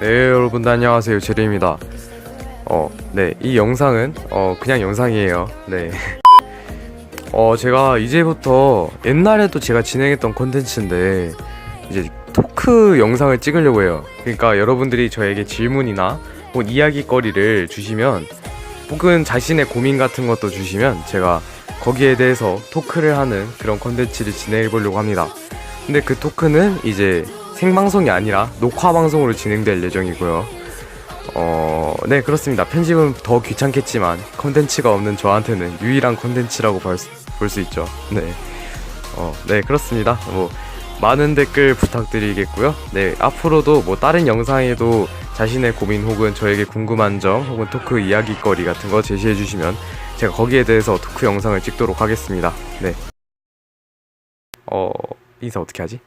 네 여러분들 안녕하세요 제리입니다 어, 네, 이 영상은 어, 그냥 영상이에요. 네. 어, 제가 이제부터 옛날에도 제가 진행했던 콘텐츠인데 이제 토크 영상을 찍으려고 해요. 그러니까 여러분들이 저에게 질문이나 혹은 이야기거리를 주시면 혹은 자신의 고민 같은 것도 주시면 제가 거기에 대해서 토크를 하는 그런 콘텐츠를 진행해 보려고 합니다. 근데 그 토크는 이제 생방송이 아니라 녹화 방송으로 진행될 예정이고요. 어, 네, 그렇습니다. 편집은 더 귀찮겠지만, 컨텐츠가 없는 저한테는 유일한 컨텐츠라고 볼 수 있죠. 네. 어, 네, 그렇습니다. 뭐, 많은 댓글 부탁드리겠고요. 네, 앞으로도 뭐, 다른 영상에도 자신의 고민 혹은 저에게 궁금한 점 혹은 토크 이야기거리 같은 거 제시해 주시면 제가 거기에 대해서 토크 영상을 찍도록 하겠습니다. 네. 어, 인사 어떻게 하지?